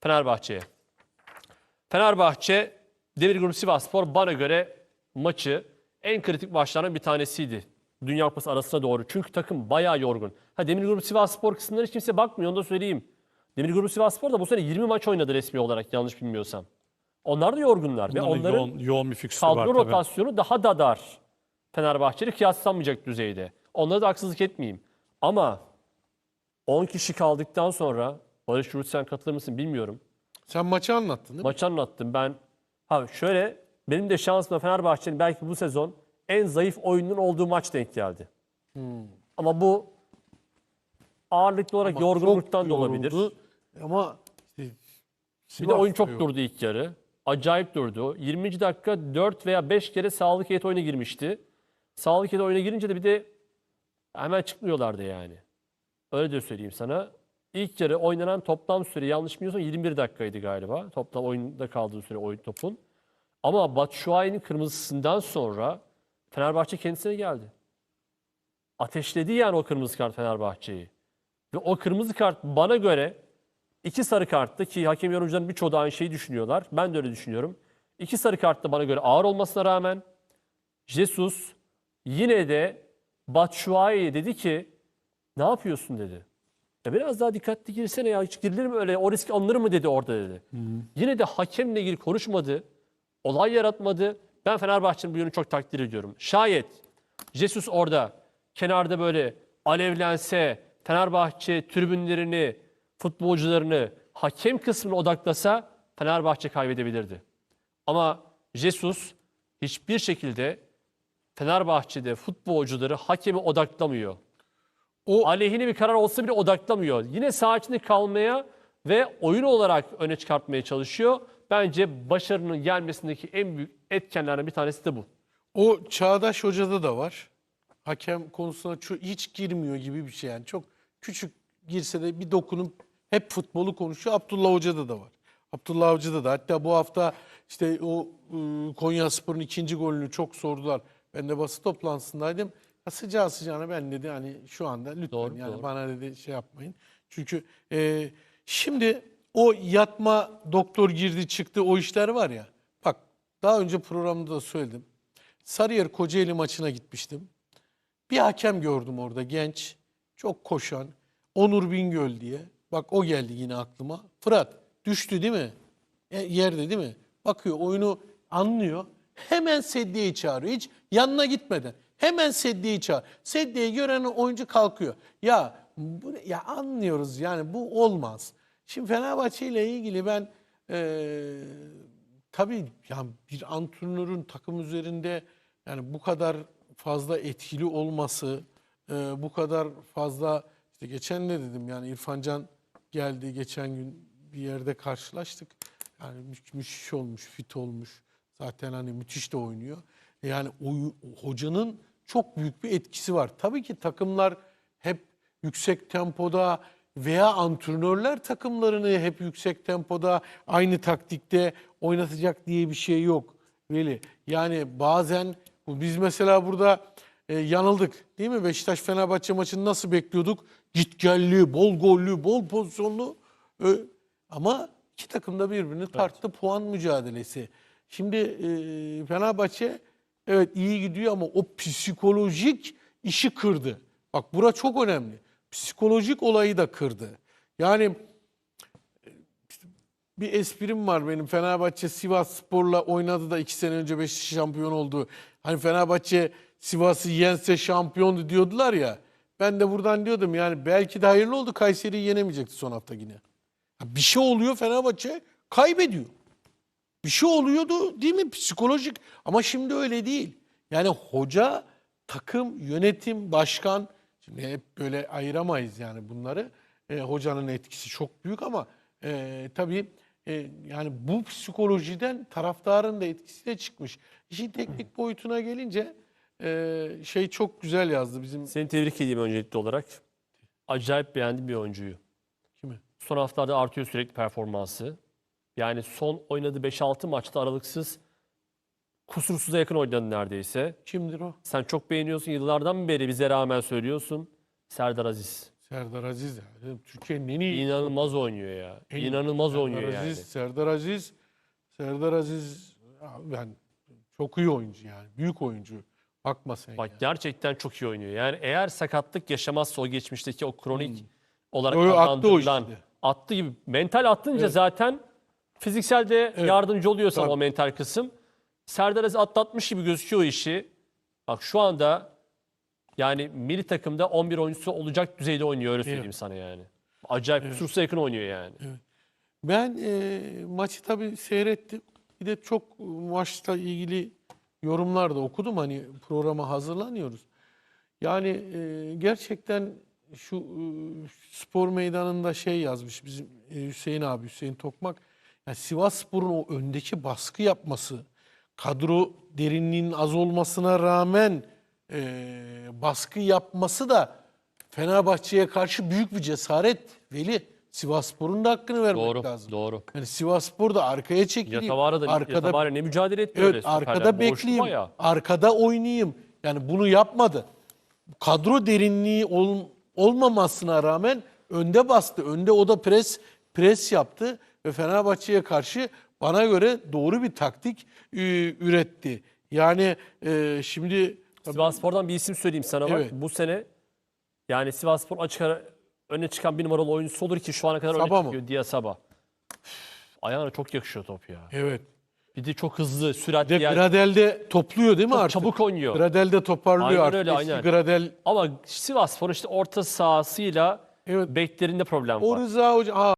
Fenerbahçe'ye. Fenerbahçe Demirgrup Sivasspor bana göre maçı en kritik maçlardan bir tanesiydi. Dünya Kupası arasına doğru. Çünkü takım bayağı yorgun. Ha Demirgrup Sivasspor kısımları hiç kimse bakmıyor onu da söyleyeyim. Demirgrup Sivasspor da bu sene 20 maç oynadı resmi olarak yanlış bilmiyorsam. Onlar da yorgunlar ve Onların yoğun, yoğun bir fikstürü var tabii. rotasyonu daha da dar. Fenerbahçe'yle kıyaslanmayacak düzeyde. Onlara da haksızlık etmeyeyim. Ama 10 kişi kaldıktan sonra Barış Yurt sen katılır mısın bilmiyorum. Sen maçı anlattın değil mi? Maçı anlattım ben. Ha şöyle benim de şansıma Fenerbahçe'nin belki bu sezon en zayıf oyunun olduğu maç denk geldi. Ama bu ağırlıklı olarak Hmm. Ama yorgunluktan da olabilir. Ama işte Bir de oyun çok yok. durdu ilk yarı. Acayip durdu. 20. dakika 4 veya 5 kere sağlık heyeti oyuna girmişti. Sağlık heyeti oyuna girince de bir de hemen çıkmıyorlardı yani. Öyle de söyleyeyim sana. İlk yarı oynanan toplam süre yanlış bilmiyorsam 21 dakikaydı galiba. Toplam oyunda kaldığı süre oyun topun. Ama Batshuayi'nin kırmızısından sonra Fenerbahçe kendisine geldi. Ateşledi yani o kırmızı kart Fenerbahçe'yi. Ve o kırmızı kart bana göre iki sarı karttı ki hakem yorumcuların birçoğu da aynı şeyi düşünüyorlar. Ben de öyle düşünüyorum. İki sarı kart da bana göre ağır olmasına rağmen Jesus yine de Batshuayi'ye dedi ki ne yapıyorsun dedi. Ya biraz daha dikkatli girsene ya hiç girilir mi öyle o risk alınır mı dedi orada dedi. Yine de hakemle ilgili konuşmadı. Olay yaratmadı. Ben Fenerbahçe'nin bu yönünü çok takdir ediyorum. Şayet Jesus orada kenarda böyle alevlense, Fenerbahçe tribünlerini, futbolcularını, hakem kısmına odaklasa Fenerbahçe kaybedebilirdi. Ama Jesus hiçbir şekilde Fenerbahçe'de futbolcuları hakeme odaklamıyor. O- aleyhine bir karar olsa bile odaklamıyor. Yine içinde kalmaya ve oyun olarak öne çıkartmaya çalışıyor. Bence başarının gelmesindeki en büyük etkenlerden bir tanesi de bu. O Çağdaş Hoca'da da var. Hakem konusuna hiç girmiyor gibi bir şey yani. Çok küçük girse de bir dokunup hep futbolu konuşuyor. Abdullah Hoca'da da var. Abdullah Hoca'da da. Hatta bu hafta işte o ıı, Konya Spor'un ikinci golünü çok sordular. Ben de basın toplantısındaydım. Ya sıcağı sıcağına ben dedi hani şu anda lütfen Doğru, yani doğru. bana dedi şey yapmayın. Çünkü e, şimdi o yatma doktor girdi çıktı o işler var ya. Bak daha önce programda da söyledim. Sarıyer Kocaeli maçına gitmiştim. Bir hakem gördüm orada genç, çok koşan, Onur Bingöl diye. Bak o geldi yine aklıma. Fırat düştü değil mi? E, yerde değil mi? Bakıyor oyunu anlıyor. Hemen sedyeyi çağırıyor. Hiç yanına gitmeden. Hemen sedyeyi çağır. Sedyeyi gören oyuncu kalkıyor. Ya bu, ya anlıyoruz yani bu olmaz. Şimdi Fenerbahçe ile ilgili ben eee tabii yani bir antrenörün takım üzerinde yani bu kadar fazla etkili olması, e, bu kadar fazla işte geçen ne dedim yani İrfan Can geldi geçen gün bir yerde karşılaştık. Yani mü- müthiş olmuş, fit olmuş. Zaten hani müthiş de oynuyor. Yani o, hocanın çok büyük bir etkisi var. Tabii ki takımlar hep yüksek tempoda veya antrenörler takımlarını hep yüksek tempoda aynı taktikte oynatacak diye bir şey yok. Veli. Yani bazen biz mesela burada e, yanıldık değil mi? Beşiktaş Fenerbahçe maçını nasıl bekliyorduk? Gitgelli, bol gollü, bol pozisyonlu. E, ama iki takım da birbirini tarttı puan mücadelesi. Şimdi e, Fenerbahçe evet iyi gidiyor ama o psikolojik işi kırdı. Bak bura çok önemli. Psikolojik olayı da kırdı. Yani bir esprim var benim. Fenerbahçe Sivas Spor'la oynadı da iki sene önce Beşiktaş şampiyon oldu. Hani Fenerbahçe Sivas'ı yense şampiyondu diyordular ya. Ben de buradan diyordum yani belki de hayırlı oldu Kayseri'yi yenemeyecekti son hafta yine. Bir şey oluyor Fenerbahçe kaybediyor. Bir şey oluyordu değil mi psikolojik ama şimdi öyle değil. Yani hoca, takım, yönetim, başkan şimdi hep böyle ayıramayız yani bunları. E, hocanın etkisi çok büyük ama e, tabii e, yani bu psikolojiden taraftarın da etkisi de çıkmış. İşin teknik boyutuna gelince e, şey çok güzel yazdı bizim Seni tebrik edeyim öncelikli olarak. Acayip beğendim bir oyuncuyu. kimi? Son haftalarda artıyor sürekli performansı. Yani son oynadığı 5-6 maçta aralıksız kusursuza yakın oynadı neredeyse. Kimdir o? Sen çok beğeniyorsun. Yıllardan beri bize rağmen söylüyorsun. Serdar Aziz. Serdar Aziz ya. Türkiye'nin en iyi İnanılmaz oynuyor ya. En- İnanılmaz Serdar oynuyor yani. Aziz, Serdar Aziz, Serdar Aziz ben çok iyi oyuncu yani. Büyük oyuncu. Bakma sen Bak ya. gerçekten çok iyi oynuyor. Yani eğer sakatlık yaşamazsa o geçmişteki o kronik olarak Hmm. Yo, yo, attı o adlandırılan işte. attı gibi mental attınca zaten fiziksel de yardımcı oluyor sana Tabii. o mental kısım. Serdar Aziz atlatmış gibi gözüküyor o işi. Bak şu anda yani milli takımda 11 oyuncusu olacak düzeyde oynuyor öyle söyleyeyim sana yani. Acayip evet. yakın oynuyor yani. Ben e, maçı tabii seyrettim. Bir de çok maçla ilgili yorumlar da okudum. Hani programa hazırlanıyoruz. Yani e, gerçekten şu e, spor meydanında şey yazmış bizim e, Hüseyin abi, Hüseyin Tokmak. Yani Sivasspor'un o öndeki baskı yapması, kadro derinliğinin az olmasına rağmen e, baskı yapması da Fenerbahçe'ye karşı büyük bir cesaret. Veli, Sivasspor'un da hakkını vermek Doğru, lazım. doğru. Yani Sivasspor da arkaya çekiliyor. Yatavara da arkada Yatavara ne mücadele etti öyle Evet stoperler. arkada bekleyeyim. bayağı. Arkada oynayayım. Yani bunu yapmadı. Kadro derinliği ol- olmamasına rağmen önde bastı. Önde o da pres pres yaptı ve Fenerbahçe'ye karşı bana göre doğru bir taktik e, üretti. Yani e, şimdi Sivasspor'dan bir isim söyleyeyim sana bak. Evet. Bu sene yani Sivasspor açık ara öne çıkan bir numaralı oyuncusu olur ki şu ana kadar Sabah öne mı? çıkıyor. Dia Sabah. Üf, Ayağına çok yakışıyor top ya. evet. Bir de çok hızlı, süratli. De yani. Gradel'de topluyor değil mi Çok artık? çabuk oynuyor. Gradel'de toparlıyor Aynen artık. öyle, Eski aynen. Gradel Ama Sivasspor işte orta sahasıyla Evet. beklerinde problem o var. Rıza Hoca ha,